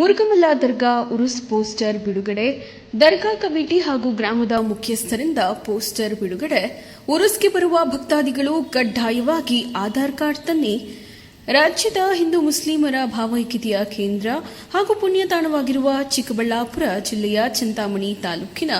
ಮುರುಗಮಲ್ಲ ದರ್ಗಾ ಉರುಸ್ poster ಬಿಡುಗಡೆ. ದರ್ಗಾ committee ಹಾಗೂ ಗ್ರಾಮದ ಮುಖ್ಯಸ್ಥರಿಂದ ಪೋಸ್ಟರ್ ಬಿಡುಗಡೆ. ಉರುಸ್ಗೆ ಬರುವ ಭಕ್ತಾದಿಗಳು ಕಡ್ಡಾಯವಾಗಿ ಆಧಾರ್ ಕಾರ್ಡ್ ತನ್ನಿ ರಾಜ್ಯದ ಹಿಂದೂ ಮುಸ್ಲಿಮರ ಭಾವೈಕ್ಯತೆಯ ಕೇಂದ್ರ ಹಾಗೂ ಪುಣ್ಯತಾಣವಾಗಿರುವ ಚಿಕ್ಕಬಳ್ಳಾಪುರ ಜಿಲ್ಲೆಯ ಚಿಂತಾಮಣಿ ತಾಲೂಕಿನ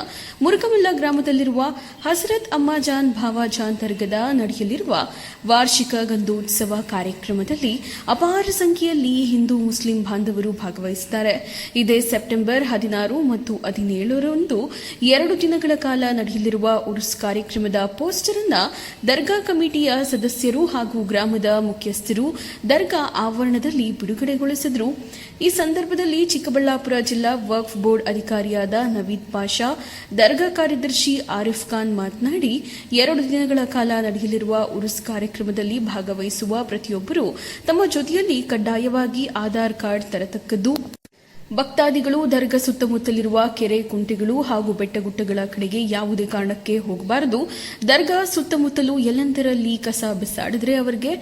ಮುರುಗಮಲ್ಲ ಗ್ರಾಮದಲ್ಲಿರುವ ಹಸರತ್ ಅಮ್ಮಾಜಾನ್ ಭಾವಾಜಾನ್ ದರ್ಗದ ನಡೆಯಲಿರುವ ವಾರ್ಷಿಕ ಗಂಧೋತ್ಸವ ಕಾರ್ಯಕ್ರಮದಲ್ಲಿ ಅಪಾರ ಸಂಖ್ಯೆಯಲ್ಲಿ ಹಿಂದೂ ಮುಸ್ಲಿಂ ಬಾಂಧವರು ಭಾಗವಹಿಸಿದ್ದಾರೆ. ಇದೇ ಸೆಪ್ಟೆಂಬರ್ ಹದಿನಾರು ಮತ್ತು ಹದಿನೇಳರಂದು ಎರಡು ದಿನಗಳ ಕಾಲ ನಡೆಯಲಿರುವ ಉರ್ಸ್ ಕಾರ್ಯಕ್ರಮದ ಪೋಸ್ಟರ್ ಅನ್ನು ದರ್ಗಾ ಕಮಿಟಿಯ ಸದಸ್ಯರು ಹಾಗೂ ಗ್ರಾಮದ ಮುಖ್ಯಸ್ಥರು ದರ್ಗಾ ಆವರಣದಲ್ಲಿ ಬಿಡುಗಡೆಗೊಳಿಸಿದರು. ಈ ಸಂದರ್ಭದಲ್ಲಿ ಚಿಕ್ಕಬಳ್ಳಾಪುರ ಜಿಲ್ಲಾ ವಕ್ಫ್ ಬೋರ್ಡ್ ಅಧಿಕಾರಿಯಾದ ನವೀದ್ ಪಾಷಾ, ದರ್ಗಾ ಕಾರ್ಯದರ್ಶಿ ಆರಿಫ್ ಖಾನ್ ಮಾತನಾಡಿ, ಎರಡು ದಿನಗಳ ಕಾಲ ನಡೆಯಲಿರುವ ಉರುಸ್ ಕಾರ್ಯಕ್ರಮದಲ್ಲಿ ಭಾಗವಹಿಸುವ ಪ್ರತಿಯೊಬ್ಬರು ತಮ್ಮ ಜೊತೆಯಲ್ಲಿ ಕಡ್ಡಾಯವಾಗಿ ಆಧಾರ್ ಕಾರ್ಡ್ ತರತಕ್ಕದ್ದು ಭಕ್ತಾದಿಗಳು ದರ್ಗಾ ಸುತ್ತಮುತ್ತಲಿರುವ ಕೆರೆ ಕುಂಟೆಗಳು ಹಾಗೂ ಬೆಟ್ಟಗುಟ್ಟಗಳ ಕಡೆಗೆ ಯಾವುದೇ ಕಾರಣಕ್ಕೆ ಹೋಗಬಾರದು. ದರ್ಗಾ ಸುತ್ತಮುತ್ತಲು ಎಲ್ಲೆಂದರಲ್ಲಿ ಕಸ ಬಿಸಾಡಿದರೆ ಅವರಿಗೆ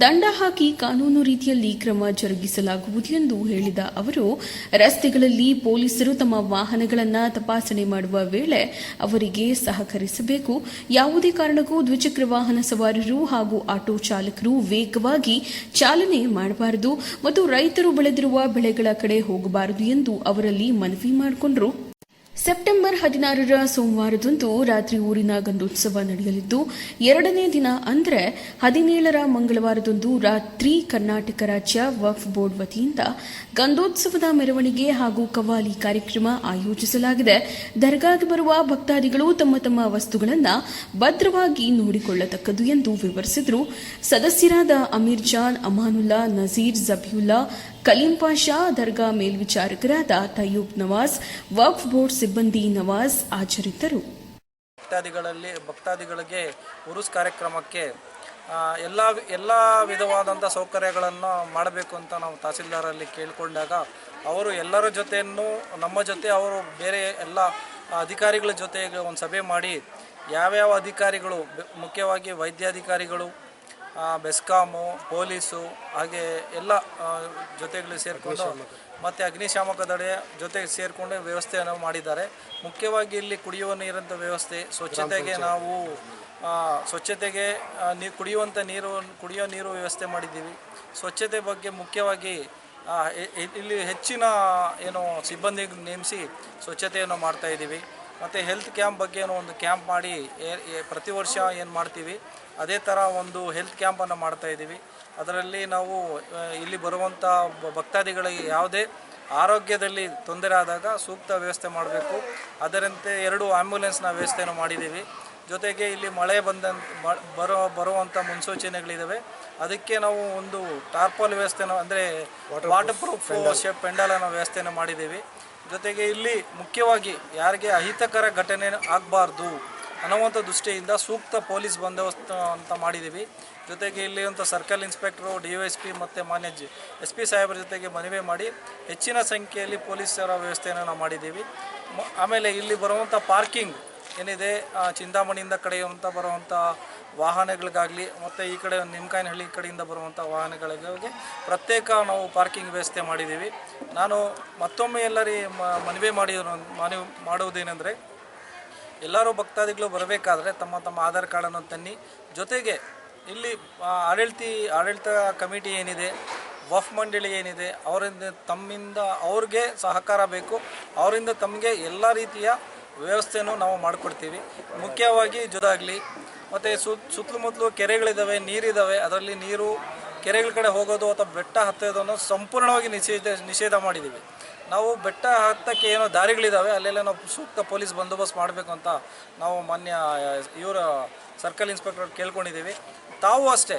ದಂಡ ಹಾಕಿ ಕಾನೂನು ರೀತಿಯಲ್ಲಿ ಕ್ರಮ ಜರುಗಿಸಲಾಗುವುದು ಎಂದು ಹೇಳಿದ ಅವರು, ರಸ್ತೆಗಳಲ್ಲಿ ಪೊಲೀಸರು ತಮ್ಮ ವಾಹನಗಳನ್ನು ತಪಾಸಣೆ ಮಾಡುವ ವೇಳೆ ಅವರಿಗೆ ಸಹಕರಿಸಬೇಕು. ಯಾವುದೇ ಕಾರಣಕ್ಕೂ ದ್ವಿಚಕ್ರ ವಾಹನ ಸವಾರರು ಹಾಗೂ ಆಟೋ ಚಾಲಕರು ವೇಗವಾಗಿ ಚಾಲನೆ ಮಾಡಬಾರದು ಮತ್ತು ರೈತರು ಬೆಳೆದಿರುವ ಬೆಳೆಗಳ ಕಡೆ ಹೋಗಬಾರದು. ಎಂದು ಅವರಲ್ಲಿ ಮನವಿ ಮಾಡಿಕೊಂಡರು. ಸೆಪ್ಟೆಂಬರ್ ಹದಿನಾರರ ಸೋಮವಾರದಂದು ರಾತ್ರಿ ಊರಿನ ಗಂಧೋತ್ಸವ ನಡೆಯಲಿದ್ದು, ಎರಡನೇ ದಿನ ಅಂದರೆ ಹದಿನೇಳರ ಮಂಗಳವಾರದಂದು ರಾತ್ರಿ ಕರ್ನಾಟಕ ರಾಜ್ಯ ವಕ್ಫ್ ಬೋರ್ಡ್ ವತಿಯಿಂದ ಗಂಧೋತ್ಸವದ ಮೆರವಣಿಗೆ ಹಾಗೂ ಕವಾಲಿ ಕಾರ್ಯಕ್ರಮ ಆಯೋಜಿಸಲಾಗಿದೆ. ದರ್ಗಾಗೆ ಬರುವ ಭಕ್ತಾದಿಗಳು ತಮ್ಮ ತಮ್ಮ ವಸ್ತುಗಳನ್ನು ಭದ್ರವಾಗಿ ನೋಡಿಕೊಳ್ಳತಕ್ಕದ್ದು ಎಂದು ವಿವರಿಸಿದರು. ಸದಸ್ಯರಾದ ಅಮೀರ್ ಜಾನ್, ಅಮಾನುಲ್ಲಾ, ನಜೀರ್ ಜಬಿಯುಲ್ಲಾ ಕಲೀಂ ಪಾಷಾ, ದರ್ಗಾ ಮೇಲ್ವಿಚಾರಕರಾದ ತಯೂಬ್ ನವಾಜ್, ವಕ್ಫ್ ಬೋರ್ಡ್ ಸಿಬ್ಬಂದಿ ನವಾಜ್ ಹಾಜರಿದ್ದರು. ಭಕ್ತಾದಿಗಳಲ್ಲಿ, ಭಕ್ತಾದಿಗಳಿಗೆ ಉರುಸ್ ಕಾರ್ಯಕ್ರಮಕ್ಕೆ ಎಲ್ಲ ಎಲ್ಲ ವಿಧವಾದಂಥ ಸೌಕರ್ಯಗಳನ್ನು ಮಾಡಬೇಕು ಅಂತ ನಾವು ತಹಸೀಲ್ದಾರಲ್ಲಿ ಕೇಳಿಕೊಂಡಾಗ ಅವರು ಎಲ್ಲರ ಜೊತೆಯನ್ನು, ನಮ್ಮ ಜೊತೆ ಅವರು ಬೇರೆ ಎಲ್ಲ ಅಧಿಕಾರಿಗಳ ಜೊತೆಗೆ ಒಂದು ಸಭೆ ಮಾಡಿ, ಯಾವ್ಯಾವ ಅಧಿಕಾರಿಗಳು ಮುಖ್ಯವಾಗಿ ವೈದ್ಯಾಧಿಕಾರಿಗಳು ಬೆಸ್ಕಾಮು ಪೊಲೀಸು ಹಾಗೆ ಎಲ್ಲ ಜೊತೆಗಳು ಸೇರಿಕೊಂಡು ಮತ್ತು ಅಗ್ನಿಶಾಮಕ ದಡೆ ಜೊತೆಗೆ ಸೇರಿಕೊಂಡು ವ್ಯವಸ್ಥೆಯನ್ನು ಮಾಡಿದ್ದಾರೆ. ಮುಖ್ಯವಾಗಿ ಇಲ್ಲಿ ಕುಡಿಯುವ ನೀರಂಥ ವ್ಯವಸ್ಥೆ ಸ್ವಚ್ಛತೆಗೆ ನಾವು ಸ್ವಚ್ಛತೆಗೆ ನೀರು ನೀ ಕುಡಿಯುವಂಥ ನೀರು ಕುಡಿಯೋ ನೀರು ವ್ಯವಸ್ಥೆ ಮಾಡಿದ್ದೀವಿ. ಸ್ವಚ್ಛತೆ ಬಗ್ಗೆ ಮುಖ್ಯವಾಗಿ ಇಲ್ಲಿ ಹೆಚ್ಚಿನ ಏನು ಸಿಬ್ಬಂದಿ ನೇಮಿಸಿ ಸ್ವಚ್ಛತೆಯನ್ನು ಮಾಡ್ತಾ ಇದ್ದೀವಿ. ಮತ್ತು ಹೆಲ್ತ್ ಕ್ಯಾಂಪ್ ಬಗ್ಗೆ ಒಂದು ಕ್ಯಾಂಪ್ ಮಾಡಿ ಪ್ರತಿ ವರ್ಷ ಏನು ಮಾಡ್ತೀವಿ, ಅದೇ ಥರ ಒಂದು ಹೆಲ್ತ್ ಕ್ಯಾಂಪನ್ನು ಮಾಡ್ತಾ ಇದ್ದೀವಿ. ಅದರಲ್ಲಿ ನಾವು ಇಲ್ಲಿ ಬರುವಂಥ ಭಕ್ತಾದಿಗಳಿಗೆ ಯಾವುದೇ ಆರೋಗ್ಯದಲ್ಲಿ ತೊಂದರೆ ಆದಾಗ ಸೂಕ್ತ ವ್ಯವಸ್ಥೆ ಮಾಡಬೇಕು. ಅದರಂತೆ ಎರಡು ಆ್ಯಂಬುಲೆನ್ಸ್ನ ವ್ಯವಸ್ಥೆಯನ್ನು ಮಾಡಿದ್ದೀವಿ. ಜೊತೆಗೆ ಇಲ್ಲಿ ಮಳೆ ಬಂದ ಮ- ಬರೋ ಬರುವಂಥ ಮುನ್ಸೂಚನೆಗಳಿದ್ದಾವೆ ಅದಕ್ಕೆ ನಾವು ಒಂದು ಟಾರ್ಪಲ್ ವ್ಯವಸ್ಥೆನ ಅಂದರೆ ವಾಟರ್ ಪ್ರೂಫ್ ಶೇಪ್ ಪೆಂಡಾಲನ ವ್ಯವಸ್ಥೆಯನ್ನು ಮಾಡಿದ್ದೀವಿ. ಜೊತೆಗೆ ಇಲ್ಲಿ ಮುಖ್ಯವಾಗಿ ಯಾರಿಗೆ ಅಹಿತಕರ ಘಟನೆ ಆಗಬಾರ್ದು ಅನ್ನುವಂಥ ದೃಷ್ಟಿಯಿಂದ ಸೂಕ್ತ ಪೊಲೀಸ್ ಬಂದೋಬಸ್ತ್ ಅಂತ ಮಾಡಿದ್ದೀವಿ. ಜೊತೆಗೆ ಇಲ್ಲಿ ಅಂತ circle inspector D S P ಮತ್ತು ಮಾನ್ಯ ಜಿ ಎಸ್ ಪಿ ಸಾಹೇಬರ ಜೊತೆಗೆ ಮನವಿ ಮಾಡಿ ಹೆಚ್ಚಿನ ಸಂಖ್ಯೆಯಲ್ಲಿ ಪೊಲೀಸರ ವ್ಯವಸ್ಥೆಯನ್ನು ನಾವು ಮಾಡಿದ್ದೀವಿ. ಮ- ಆಮೇಲೆ ಇಲ್ಲಿ ಬರುವಂಥ ಪಾರ್ಕಿಂಗ್. ಏನಿದೆ ಚಿಂತಾಮಣಿಯಿಂದ ಕಡೆಯುವಂಥ ಬರುವಂಥ ವಾಹನಗಳಿಗಾಗಲಿ, ಮತ್ತು ಈ ಕಡೆ ನಿಮ್ಕಾಯಿನಹಳ್ಳಿ ಕಡೆಯಿಂದ ಬರುವಂಥ ವಾಹನಗಳಿಗಾಗಿ ಪ್ರತ್ಯೇಕ ನಾವು ಪಾರ್ಕಿಂಗ್ ವ್ಯವಸ್ಥೆ ಮಾಡಿದ್ದೀವಿ. ನಾನು ಮತ್ತೊಮ್ಮೆ ಎಲ್ಲರಿ ಮನವಿ ಮಾಡಿರೋ ಮನವಿ ಮಾಡುವುದೇನೆಂದರೆ, ಎಲ್ಲರೂ ಭಕ್ತಾದಿಗಳು ಬರಬೇಕಾದ್ರೆ ತಮ್ಮ ತಮ್ಮ ಆಧಾರ್ ಕಾರ್ಡನ್ನು ತನ್ನಿ, ಜೊತೆಗೆ ಇಲ್ಲಿ ಆಡಳಿತಿ, ಆಡಳಿತ ಕಮಿಟಿ ಏನಿದೆ, ವಫ್ ಮಂಡಳಿ ಏನಿದೆ, ಅವರಿಂದ ತಮ್ಮಿಂದ ಅವ್ರಿಗೆ ಸಹಕಾರ ಬೇಕು, ಅವರಿಂದ ತಮಗೆ ಎಲ್ಲ ರೀತಿಯ ವ್ಯವಸ್ಥೆಯನ್ನು ನಾವು ಮಾಡಿಕೊಡ್ತೀವಿ. ಮುಖ್ಯವಾಗಿ ಜೊದಾಗಲಿ ಮತ್ತು ಸುತ್ತ ಸುತ್ತಮುತ್ತಲು ಕೆರೆಗಳಿದ್ದಾವೆ ನೀರಿದ್ದಾವೆ ಅದರಲ್ಲಿ ನೀರು ಕೆರೆಗಳ ಕಡೆ ಹೋಗೋದು ಅಥವಾ ಬೆಟ್ಟ ಹತ್ತೋದನ್ನು ಸಂಪೂರ್ಣವಾಗಿ ನಿಷೇಧ ನಿಷೇಧ ಮಾಡಿದ್ದೀವಿ ನಾವು ಬೆಟ್ಟ ಹತ್ತಕ್ಕೆ ಏನೋ ದಾರಿಗಳಿದ್ದಾವೆ ಅಲ್ಲೆಲ್ಲ ನಾವು ಸೂಕ್ತ ಪೊಲೀಸ್ ಬಂದೋಬಸ್ತ್ ಮಾಡಬೇಕು ಅಂತ ನಾವು ಮಾನ್ಯ, ಇವರ ಸರ್ಕಲ್ ಇನ್ಸ್ಪೆಕ್ಟರ್ ಕೇಳ್ಕೊಂಡಿದ್ದೀವಿ ತಾವು ಅಷ್ಟೇ,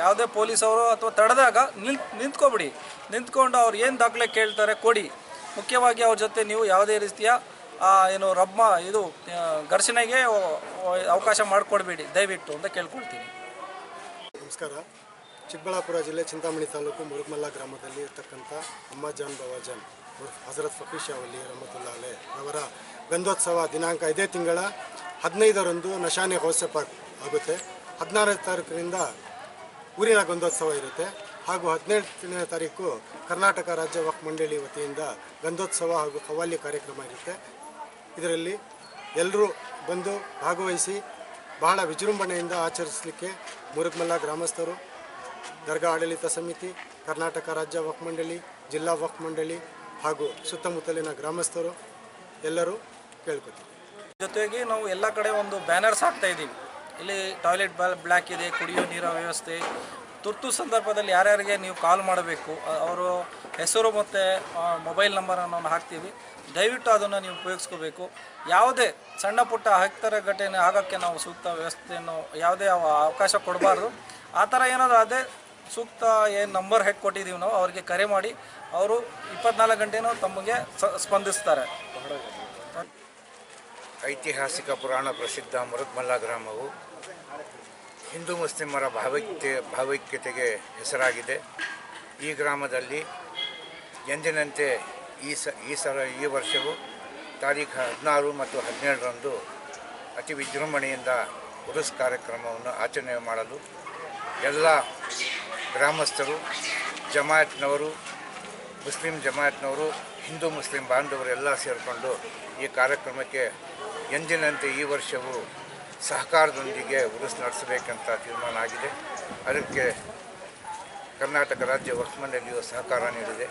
ಯಾವುದೇ ಪೊಲೀಸವರು ಅಥವಾ ತಡೆದಾಗ ನಿಂತ್ ನಿಂತ್ಕೊಬಿಡಿ. ನಿಂತ್ಕೊಂಡು ಅವ್ರು ಏನು ದಾಖಲೆ ಕೇಳ್ತಾರೆ ಕೊಡಿ. ಮುಖ್ಯವಾಗಿ ಅವ್ರ ಜೊತೆ ನೀವು ಯಾವುದೇ ರೀತಿಯ ಏನು ರಬ್ಬ, ಇದು ಘರ್ಷಣೆಗೆ ಅವಕಾಶ ಮಾಡಿಕೊಡ್ಬೇಡಿ, ದಯವಿಟ್ಟು ಅಂತ ಕೇಳ್ಕೊಳ್ತೀನಿ. ನಮಸ್ಕಾರ. ಚಿಕ್ಕಬಳ್ಳಾಪುರ ಜಿಲ್ಲೆ ಚಿಂತಾಮಣಿ ತಾಲೂಕು ಮುರುಗಮಲ್ಲ ಗ್ರಾಮದಲ್ಲಿ ಇರ್ತಕ್ಕಂಥ ಅಮ್ಮಾಜಾನ್ ಬವಾಜಾನ್ ಉರ್ಫ್ ಹಜರತ್ ಫಕೀರ್ ಶಾ ವಲಿ ರಹಮತುಲ್ಲಾ ಅಲೆ ಅವರ ಗಂಧೋತ್ಸವ ದಿನಾಂಕ ಇದೇ ತಿಂಗಳ ಹದಿನೈದರಂದು ನಶಾನೆ ಹೋಸೆ ಪಾರ್ಕ್ ಆಗುತ್ತೆ. ಹದಿನಾರನೇ ತಾರೀಕಿನಿಂದ ಊರಿನ ಗಂಧೋತ್ಸವ ಇರುತ್ತೆ. ಹಾಗೂ ಹದಿನೆಂಟನೇ ತಾರೀಕು ಕರ್ನಾಟಕ ರಾಜ್ಯ ವಕ್ ಮಂಡಳಿ ವತಿಯಿಂದ ಗಂಧೋತ್ಸವ ಹಾಗೂ ಕವಾಲಿ ಕಾರ್ಯಕ್ರಮ ಇರುತ್ತೆ. ಇದರಲ್ಲಿ ಎಲ್ಲರೂ ಬಂದು ಭಾಗವಹಿಸಿ ಬಹಳ ವಿಜೃಂಭಣೆಯಿಂದ ಆಚರಿಸಲಿಕ್ಕೆ ಮುರುಗಮಲ್ಲ ಗ್ರಾಮಸ್ಥರು, ದರ್ಗಾ ಆಡಳಿತ ಸಮಿತಿ, ಕರ್ನಾಟಕ ರಾಜ್ಯ ವಕ್ಫ್ ಮಂಡಳಿ, ಜಿಲ್ಲಾ ವಕ್ ಮಂಡಳಿ ಹಾಗೂ ಸುತ್ತಮುತ್ತಲಿನ ಗ್ರಾಮಸ್ಥರು ಎಲ್ಲರೂ ಕೇಳ್ಕೊತೀವಿ. ಜೊತೆಗೆ ನಾವು ಎಲ್ಲ ಕಡೆ ಒಂದು ಬ್ಯಾನರ್ಸ್ ಹಾಕ್ತಾ ಇದ್ದೀವಿ. ಇಲ್ಲಿ ಟಾಯ್ಲೆಟ್ ಬ್ಲ್ಯಾಕ್ ಇದೆ, ಕುಡಿಯೋ ನೀರ ವ್ಯವಸ್ಥೆ ತುರ್ತು ಸಂದರ್ಭದಲ್ಲಿ ಯಾರ್ಯಾರಿಗೆ ನೀವು ಕಾಲ್ ಮಾಡಬೇಕು ಅವರು ಹೆಸರು ಮತ್ತು ಮೊಬೈಲ್ ನಂಬರನ್ನು ಹಾಕ್ತೀವಿ. ದಯವಿಟ್ಟು ಅದನ್ನು ನೀವು ಉಪಯೋಗಿಸ್ಕೋಬೇಕು. ಯಾವುದೇ ಸಣ್ಣ ಪುಟ್ಟ ಹಕ್ತರ ಘಟನೆ ಆಗೋಕ್ಕೆ ನಾವು ಸೂಕ್ತ ವ್ಯವಸ್ಥೆಯನ್ನು, ಯಾವುದೇ ಅವ- ಅವಕಾಶ ಕೊಡಬಾರ್ದು. ಆ ಥರ ಏನಾದರೂ ಅದೇ ಸೂಕ್ತ ಏನು ನಂಬರ್ ಹೆಕ್ ಕೊಟ್ಟಿದ್ದೀವಿ ನಾವು, ಅವ್ರಿಗೆ ಕರೆ ಮಾಡಿ, ಅವರು ಇಪ್ಪತ್ನಾಲ್ಕು ಗಂಟೆನೂ ತಮಗೆ ಸ್ಪಂದಿಸ್ತಾರೆ. ಐತಿಹಾಸಿಕ ಪುರಾಣ ಪ್ರಸಿದ್ಧ ಮರುದ್ಮಲ್ಲ ಗ್ರಾಮವು ಹಿಂದೂ ಮುಸ್ಲಿಮರ ಭಾವೈಕ್ಯ ಭಾವೈಕ್ಯತೆಗೆ ಹೆಸರಾಗಿದೆ. ಈ ಗ್ರಾಮದಲ್ಲಿ ಎಂದಿನಂತೆ ಈ ಸ, ಈ ಸಲ, ಈ ವರ್ಷವೂ ತಾರೀಖು ಹದಿನಾರು ಮತ್ತು ಹದಿನೇಳರಂದು ಅತಿ ವಿಜೃಂಭಣೆಯಿಂದ ಉರುಸ್ ಕಾರ್ಯಕ್ರಮವನ್ನು ಆಚರಣೆ ಮಾಡಲು ಎಲ್ಲ ಗ್ರಾಮಸ್ಥರು, ಜಮಾಯತ್ನವರು, ಮುಸ್ಲಿಂ ಜಮಾಯತ್ನವರು, ಹಿಂದೂ ಮುಸ್ಲಿಂ ಬಾಂಧವರು ಎಲ್ಲ ಸೇರಿಕೊಂಡು ಈ ಕಾರ್ಯಕ್ರಮಕ್ಕೆ ಎಂದಿನಂತೆ ಈ ವರ್ಷವೂ ಸಹಕಾರದೊಂದಿಗೆ ಉರುಸ್ ನಡೆಸಬೇಕಂತ ತೀರ್ಮಾನ ಆಗಿದೆ. ಅದಕ್ಕೆ ಕರ್ನಾಟಕ ರಾಜ್ಯ ವಕ್ಫ್ ಮಂಡಳಿಯು ಸಹಕಾರ ನೀಡಿದೆ.